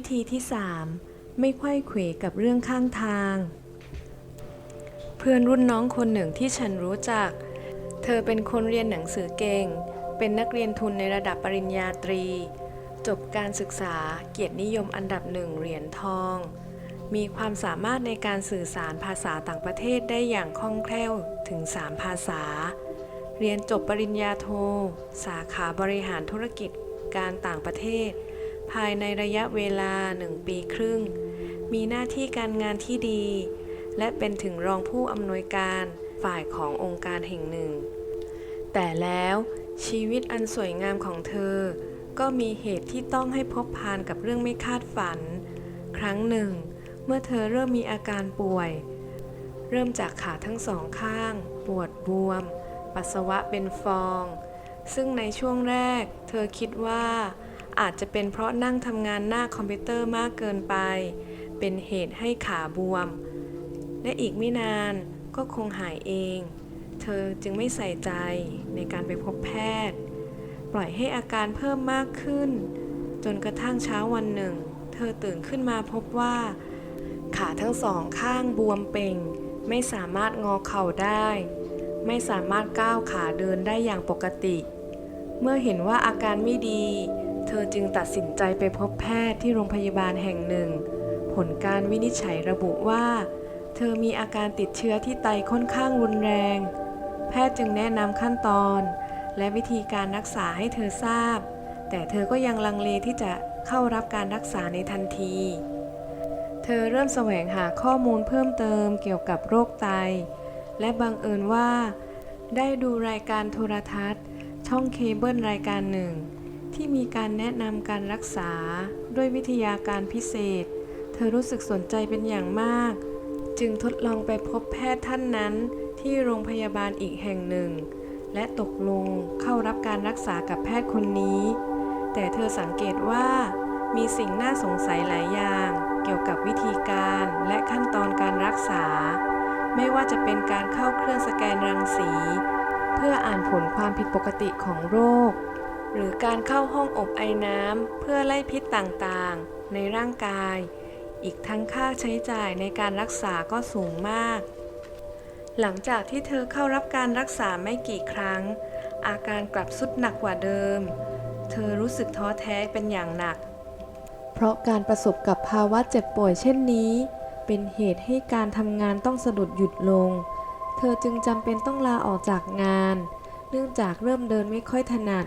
วิธีที่ 3 ไม่ไขว้เขวกับเรื่องข้างทาง เพื่อนรุ่นน้องคนหนึ่งที่ฉันรู้จัก เธอเป็นคนเรียนหนังสือเก่ง เป็นนักเรียนทุนในระดับปริญญาตรี จบการศึกษาเกียรตินิยมอันดับหนึ่งเหรียญทอง มีความสามารถในการสื่อสารภาษาต่างประเทศได้อย่างคล่องแคล่วถึง 3 ภาษา เรียนจบปริญญาโท สาขาบริหารธุรกิจการต่างประเทศ ภายในระยะเวลา1ปีครึ่ง มีหน้าที่การงานที่ดี และเป็นถึงรองผู้อำนวยการฝ่ายขององค์การแห่งหนึ่ง แต่แล้วชีวิตอันสวยงามของเธอ ก็มีเหตุที่ต้องให้พบพานกับเรื่องไม่คาดฝัน ครั้งหนึ่ง เมื่อเธอเริ่มมีอาการป่วย เริ่มจากขาทั้งสองข้าง ปวดบวม ปัสสาวะเป็นฟอง ซึ่งในช่วงแรก เธอคิดว่า อาจจะเป็นเพราะนั่งทำงานหน้าคอมพิวเตอร์มากเกินไป เป็นเหตุให้ขาบวม และอีกไม่นานก็คงหายเอง เธอจึงไม่ใส่ใจในการไปพบแพทย์ ปล่อยให้อาการเพิ่มมากขึ้น จนกระทั่งเช้าวันหนึ่ง เธอตื่นขึ้นมาพบว่า ขาทั้งสองข้างบวมเป่ง ไม่สามารถงอเข่าได้ ไม่สามารถก้าวขาเดินได้อย่างปกติ เมื่อเห็นว่าอาการไม่ดี เธอจึงตัดสินใจไปพบแพทย์ที่โรงพยาบาลแห่งหนึ่ง ผลการวินิจฉัยระบุว่า เธอมีอาการติดเชื้อที่ไตค่อนข้างรุนแรง แพทย์จึงแนะนำขั้นตอน และวิธีการรักษาให้เธอทราบ แต่เธอก็ยังลังเลที่จะเข้ารับการรักษาในทันที เธอเริ่มแสวงหาข้อมูลเพิ่มเติมเกี่ยวกับโรคไต และบังเอิญว่า ได้ดูรายการโทรทัศน์ ช่องเคเบิลรายการหนึ่ง ที่มีการแนะนำการรักษาด้วยวิทยาการพิเศษ เธอรู้สึกสนใจเป็นอย่างมาก จึงทดลองไปพบแพทย์ท่านนั้นที่โรงพยาบาลอีกแห่งหนึ่ง และตกลงเข้ารับการรักษากับแพทย์คนนี้ แต่เธอสังเกตว่า มีสิ่งน่าสงสัยหลายอย่าง เกี่ยวกับวิธีการและขั้นตอนการรักษา ไม่ว่าจะเป็นการเข้าเครื่องสแกนรังสี เพื่ออ่านผลความผิดปกติของโรค หรือการเข้าห้องอบไอน้ำเพื่อไล่พิษต่างๆ ในร่างกาย อีกทั้งค่าใช้จ่ายในการรักษาก็สูงมาก หลังจากที่เธอเข้ารับการรักษาไม่กี่ครั้ง อาการกลับสุดหนักกว่าเดิม เธอรู้สึกท้อแท้เป็นอย่างหนัก เพราะการประสบกับภาวะเจ็บป่วยเช่นนี้ เป็นเหตุให้การทำงานต้องสะดุดหยุดลง เธอจึงจำเป็นต้องลาออกจากงาน เนื่องจากเริ่มเดินไม่ค่อยถนัด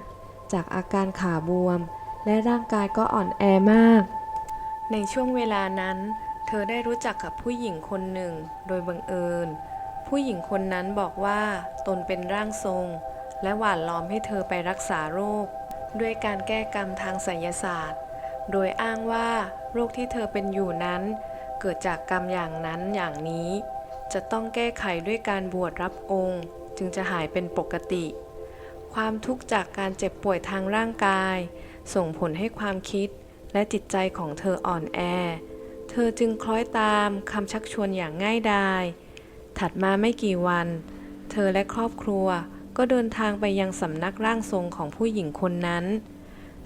จากอาการขาบวม และร่างกายก็อ่อนแอมาก ในช่วงเวลานั้น เธอได้รู้จักกับผู้หญิงคนหนึ่งโดยบังเอิญ ผู้หญิงคนนั้นบอกว่าตนเป็นร่างทรง และหว่านล้อมให้เธอไปรักษาโรค ด้วยการแก้กรรมทางไสยศาสตร์ โดยอ้างว่าโรคที่เธอเป็นอยู่นั้น เกิดจากกรรมอย่างนั้นอย่างนี้ จะต้องแก้ไขด้วยการบวชรับองค์ จึงจะหายเป็นปกติ ความทุกข์จากการเจ็บป่วยทางร่างกาย ส่งผลให้ความคิดและจิตใจของเธออ่อนแอ เธอจึงคล้อยตามคำชักชวนอย่างง่ายดาย ถัดมาไม่กี่วัน เธอและครอบครัวก็เดินทางไปยังสำนักร่างทรงของผู้หญิงคนนั้น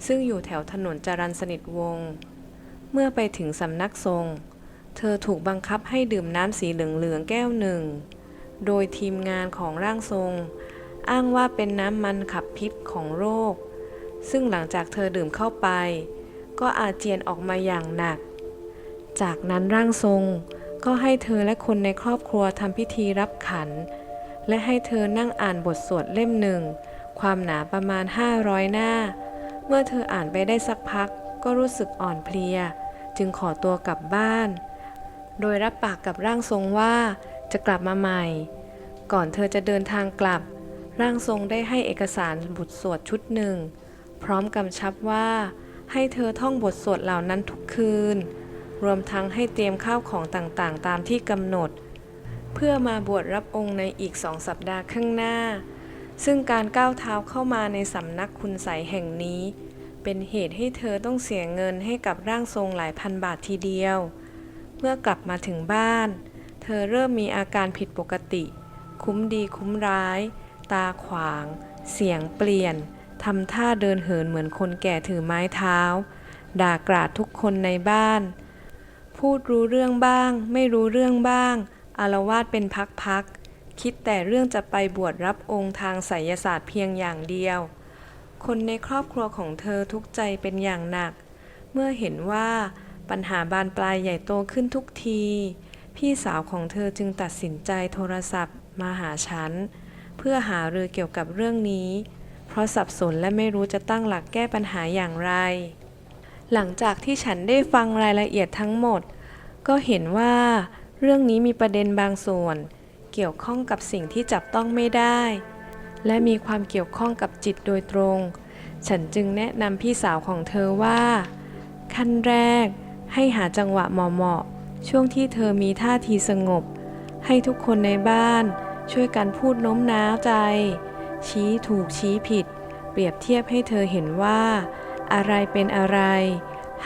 ซึ่งอยู่แถวถนนจรัญสนิทวงศ์เมื่อไปถึงสำนักทรง เธอถูกบังคับให้ดื่มน้ำสีเหลืองๆแก้วหนึ่ง โดยทีมงานของร่างทรง อ้างว่าเป็นน้ำมันขับพิษของโรค ซึ่งหลังจากเธอดื่มเข้าไป ก็อาเจียนออกมาอย่างหนัก จากนั้นร่างทรงก็ให้เธอและคนในครอบครัวทำพิธีรับขัน และให้เธอนั่งอ่านบทสวดเล่มหนึ่ง ความหนาประมาณ 500 หน้า เมื่อเธออ่านไปได้สักพักก็รู้สึกอ่อนเพลีย จึงขอตัวกลับบ้าน โดยรับปากกับร่างทรงว่าจะกลับมาใหม่ ก่อนเธอจะเดินทางกลับ ร่างทรงได้ให้เอกสารบทสวดชุดหนึ่ง พร้อมกำชับว่า ให้เธอท่องบทสวดเหล่านั้นทุกคืน รวมทั้งให้เตรียมข้าวของต่างๆ ตามที่กำหนด เพื่อมาบวชรับองค์ในอีกสองสัปดาห์ข้างหน้า ซึ่งการก้าวเท้าเข้ามาในสำนักคุณใสยแห่งนี้ เป็นเหตุให้เธอต้องเสียเงินให้กับร่างทรงหลายพันบาททีเดียว เมื่อกลับมาถึงบ้าน เธอเริ่มมีอาการผิดปกติ คุ้มดีคุ้มร้าย ตาขวาง เสียงเปลี่ยน ทำท่าเดินเหินเหมือนคนแก่ถือไม้เท้า ด่ากราดทุกคนในบ้าน พูดรู้เรื่องบ้าง ไม่รู้เรื่องบ้าง อารวาสเป็นพักๆ คิดแต่เรื่องจะไปบวชรับองค์ทางไสยศาสตร์เพียงอย่างเดียว คนในครอบครัวของเธอทุกใจเป็นอย่างหนัก เมื่อเห็นว่าปัญหาบานปลายใหญ่โตขึ้นทุกที พี่สาวของเธอจึงตัดสินใจโทรศัพท์มาหาฉัน เพื่อหารือเกี่ยวกับเรื่องนี้ เพราะสับสนและไม่รู้จะตั้งหลักแก้ปัญหาอย่างไร หลังจากที่ฉันได้ฟังรายละเอียดทั้งหมด ก็เห็นว่าเรื่องนี้มีประเด็นบางส่วน เกี่ยวข้องกับสิ่งที่จับต้องไม่ได้ และมีความเกี่ยวข้องกับจิตโดยตรง ฉันจึงแนะนำพี่สาวของเธอว่า ขั้นแรก ให้หาจังหวะเหมาะๆช่วงที่เธอมีท่าทีสงบ ให้ทุกคนในบ้าน ช่วยกันพูดโน้มน้าวใจ ชี้ถูกชี้ผิด เปรียบเทียบให้เธอเห็นว่า อะไรเป็นอะไร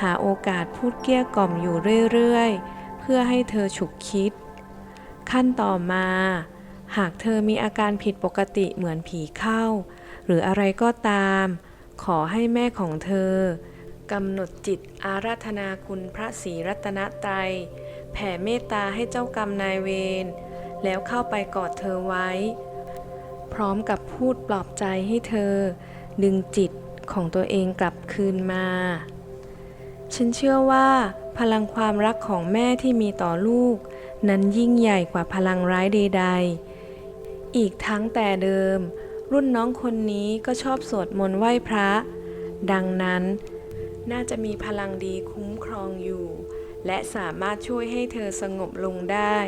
หาโอกาสพูดเกลี้ยกล่อมอยู่เรื่อยๆ เพื่อให้เธอฉุกคิด ขั้นต่อมา หากเธอมีอาการผิดปกติเหมือนผีเข้า หรืออะไรก็ตาม ขอให้แม่ของเธอกำหนดจิตอาราธนาคุณพระศรีรัตนตรัยแผ่เมตตาให้เจ้ากรรมนายเวร แล้วเข้าไปกอดเธอไว้ พร้อมกับพูดปลอบใจให้เธอ ดึงจิตของตัวเองกลับคืนมา ฉันเชื่อว่า พลังความรักของแม่ที่มีต่อลูก นั้นยิ่งใหญ่กว่าพลังร้ายใด ๆ อีกทั้งแต่เดิม รุ่นน้องคนนี้ก็ชอบสวดมนต์ไหว้พระ ดังนั้น น่าจะมีพลังดีคุ้มครองอยู่ และสามารถช่วยให้เธอสงบลงได้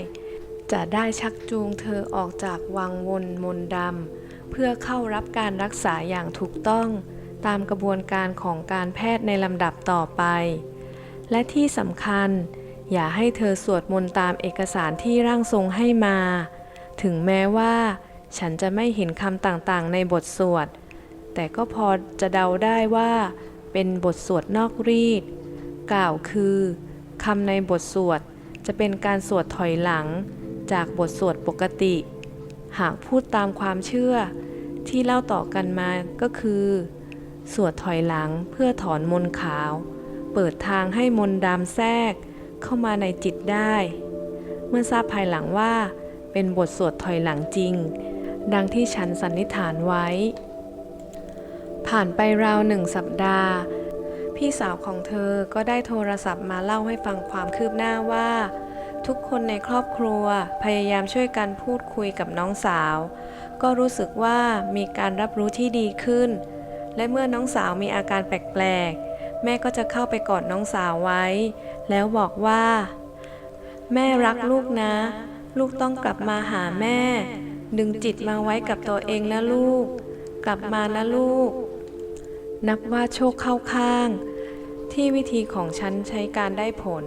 จะได้ชักจูงเธอออกจากวังวนมนดำเพื่อเข้ารับการรักษาอย่างถูกต้อง ตามกระบวนการของการแพทย์ในลำดับต่อไป และที่สำคัญ อย่าให้เธอสวดมนต์ตามเอกสารที่ร่างทรงให้มา ถึงแม้ว่า ฉันจะไม่เห็นคำต่างๆ ในบทสวด แต่ก็พอจะเดาได้ว่า เป็นบทสวดนอกรีด กล่าวคือคำในบทสวดจะเป็นการสวดถอยหลัง จากบทสวดปกติ หากพูดตามความเชื่อที่เล่าต่อกันมาก็คือ สวดถอยหลังเพื่อถอนมนขาว เปิดทางให้มนดำแทรกเข้ามาในจิตได้ เมื่อทราบภายหลังว่า เป็นบทสวดถอยหลังจริง ดังที่ฉันสันนิษฐานไว้ ผ่านไปราวหนึ่งสัปดาห์ พี่สาวของเธอก็ได้โทรศัพท์มาเล่าให้ฟังความคืบหน้าว่า ทุกคนในครอบครัวพยายามช่วยกันพูดคุยกับน้องสาว ก็รู้สึกว่ามีการรับรู้ที่ดีขึ้น และเมื่อน้องสาวมีอาการแปลกๆ แม่ก็จะเข้าไปกอดน้องสาวไว้ แล้วบอกว่า แม่รักลูกนะ ลูกต้องกลับมาหาแม่ ดึงจิตมาไว้กับตัวเองนะลูก กลับมานะลูก นับว่าโชคเข้าข้าง ที่วิธีของฉันใช้การได้ผล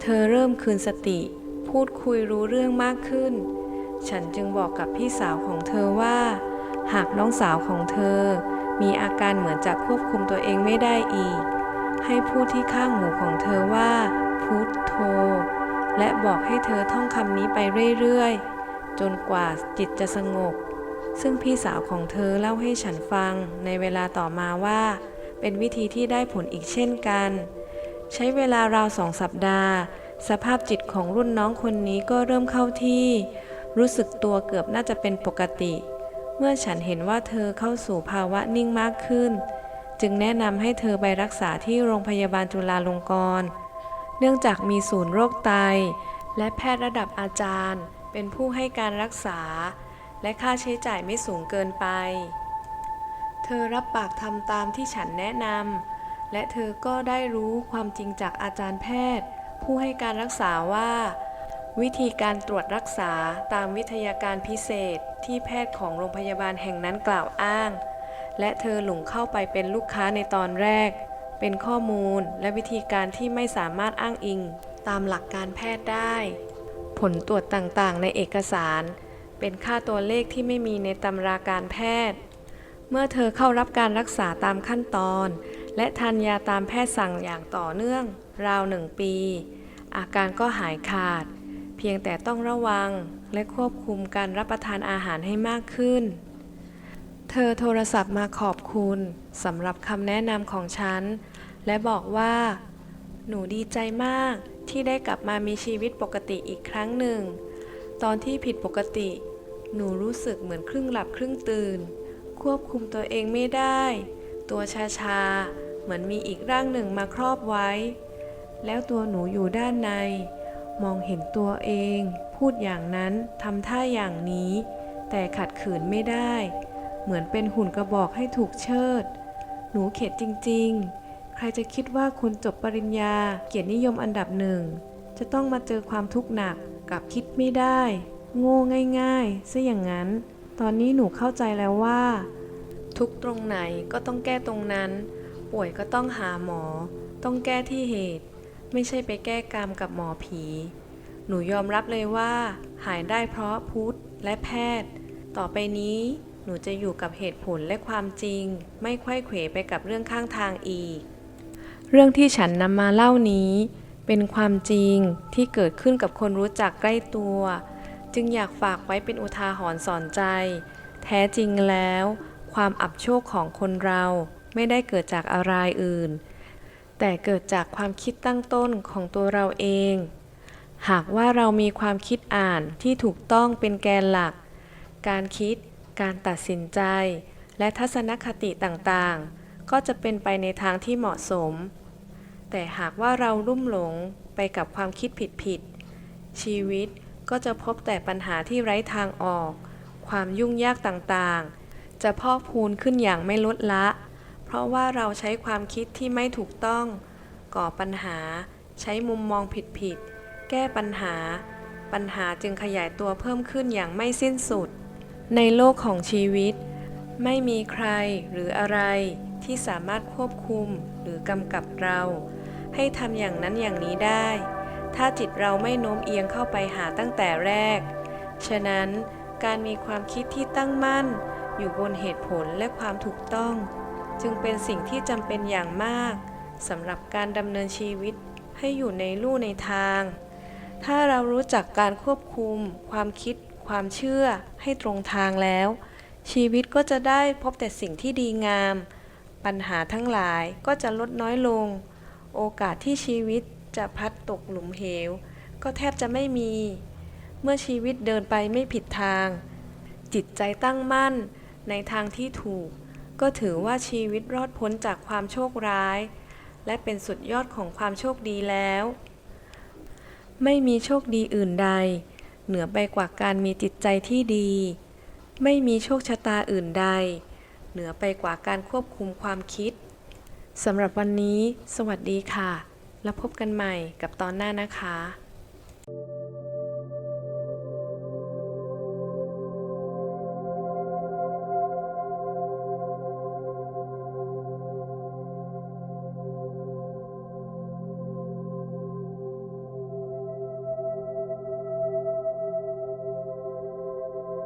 เธอเริ่มคืนสติ พูดคุยรู้เรื่องมากขึ้น ฉันจึงบอกกับพี่สาวของเธอว่า หากน้องสาวของเธอ มีอาการเหมือนจะควบคุมตัวเองไม่ได้อีก ให้พูดที่ข้างหูของเธอว่า พุทโธ และบอกให้เธอท่องคำนี้ไปเรื่อยๆ จนกว่าจิตจะสงบ ซึ่งพี่สาวของเธอเล่าให้ฉันฟังในเวลาต่อมาว่า เป็นวิธีที่ได้ผลอีกเช่นกัน ใช้เวลาราวสองสัปดาห์ สภาพจิตของรุ่นน้องคนนี้ก็เริ่มเข้าที่ รู้สึกตัวเกือบน่าจะเป็นปกติ เมื่อฉันเห็นว่าเธอเข้าสู่ภาวะนิ่งมากขึ้น จึงแนะนำให้เธอไปรักษาที่โรงพยาบาลจุฬาลงกรณ์เนื่องจากมีศูนย์โรคไต และแพทย์ระดับอาจารย์ เป็นผู้ให้การรักษา และค่าใช้จ่ายไม่สูงเกินไป เธอรับปากทำตามที่ฉันแนะนำ และเธอก็ได้รู้ความจริงจากอาจารย์แพทย์ ผู้ให้การรักษาว่า วิธีการตรวจรักษาตามวิทยาการพิเศษที่แพทย์ของโรงพยาบาลแห่งนั้นกล่าวอ้าง และเธอหลงเข้าไปเป็นลูกค้าในตอนแรก เป็นข้อมูลและวิธีการที่ไม่สามารถอ้างอิง ตามหลักการแพทย์ได้ ผลตรวจต่างๆ ในเอกสาร เป็นค่าตัวเลขที่ไม่มีในตำราการแพทย์ เมื่อเธอเข้ารับการรักษาตามขั้นตอน และทานยาตามแพทย์สั่งอย่างต่อเนื่อง ราวหนึ่งปี อาการก็หายขาด เพียงแต่ต้องระวังและควบคุมการรับประทานอาหารให้มากขึ้น เธอโทรศัพท์มาขอบคุณสำหรับคำแนะนำของฉัน และบอกว่า หนูดีใจมากที่ได้กลับมามีชีวิตปกติอีกครั้งหนึ่ง ตอนที่ผิดปกติ หนูรู้สึกเหมือนครึ่งหลับครึ่งตื่น ควบคุมตัวเองไม่ได้ ตัวชาชา เหมือนมีอีกร่างหนึ่งมาครอบไว้ แล้วตัวหนูอยู่ด้านใน มองเห็นตัวเอง พูดอย่างนั้นทำท่าอย่างนี้ แต่ขัดขืนไม่ได้ เหมือนเป็นหุ่นกระบอกให้ถูกเชิด หนูเข็ดจริง ๆ ใครจะคิดว่าคนจบปริญญาเกียรตินิยมอันดับหนึ่ง จะต้องมาเจอความทุกข์หนักกับคิดไม่ได้ โง่ง่ายๆซะอย่างนั้น ตอนนี้หนูเข้าใจแล้วว่า ทุกตรงไหนก็ต้องแก้ตรงนั้น ป่วยก็ต้องหาหมอ ต้องแก้ที่เหตุ ไม่ใช่ไปแก้กรรมกับหมอผี หนูยอมรับเลยว่า หายได้เพราะพุทธและแพทย์ ต่อไปนี้หนูจะอยู่กับเหตุผลและความจริง ไม่ไขว้เขวไปกับเรื่องข้างทางอีก เรื่องที่ฉันนำมาเล่านี้ เป็นความจริงที่เกิดขึ้นกับคนรู้จักใกล้ตัว จึงอยากฝากไว้เป็นอุทาหรณ์สอนใจ แท้จริงแล้ว ความอับโชคของคนเรา ไม่ได้เกิดจากอะไรอื่น แต่เกิดจากความคิดตั้งต้นของตัวเราเอง หากว่าเรามีความคิดอ่านที่ถูกต้องเป็นแกนหลัก การคิด การตัดสินใจ และทัศนคติต่างๆ ก็จะเป็นไปในทางที่เหมาะสม แต่หากว่าเราลุ่มหลงไปกับความคิดผิดๆ ชีวิตก็จะพบแต่ปัญหาที่ไร้ทางออก ความยุ่งยากต่างๆ จะพอกพูนขึ้นอย่างไม่ลดละ เพราะว่าเราใช้ความคิดที่ไม่ถูกต้อง ก่อปัญหา ใช้มุมมองผิดๆ แก้ปัญหา ปัญหาจึงขยายตัวเพิ่มขึ้นอย่างไม่สิ้นสุด ในโลกของชีวิต ไม่มีใครหรืออะไรที่สามารถควบคุมหรือกำกับเรา ให้ทำอย่างนั้นอย่างนี้ได้ ถ้าจิตเราไม่โน้มเอียงเข้าไปหาตั้งแต่แรก ฉะนั้นการมีความคิดที่ตั้งมั่น อยู่บนเหตุผลและความถูกต้อง จึงเป็นสิ่งที่จำเป็นอย่างมากสำหรับการดำเนินชีวิตให้อยู่ในลู่ในทาง ถ้าเรารู้จักการควบคุม ความคิด ความเชื่อให้ตรงทางแล้ว ชีวิตก็จะได้พบแต่สิ่งที่ดีงาม ปัญหาทั้งหลายก็จะลดน้อยลง โอกาสที่ชีวิตจะพัดตกหลุมเหว ก็แทบจะไม่มี เมื่อชีวิตเดินไปไม่ผิดทาง จิตใจตั้งมั่นในทางที่ถูก ก็ถือว่าชีวิตรอดพ้นจากความโชคร้าย และเป็นสุดยอดของความโชคดีแล้ว ไม่มีโชคดีอื่นใด เหนือไปกว่าการมีจิตใจที่ดี ไม่มีโชคชะตาอื่นใด เหนือไปกว่าการควบคุมความคิดสำหรับวันนี้ สวัสดีค่ะ แล้วพบกันใหม่กับตอนหน้านะคะ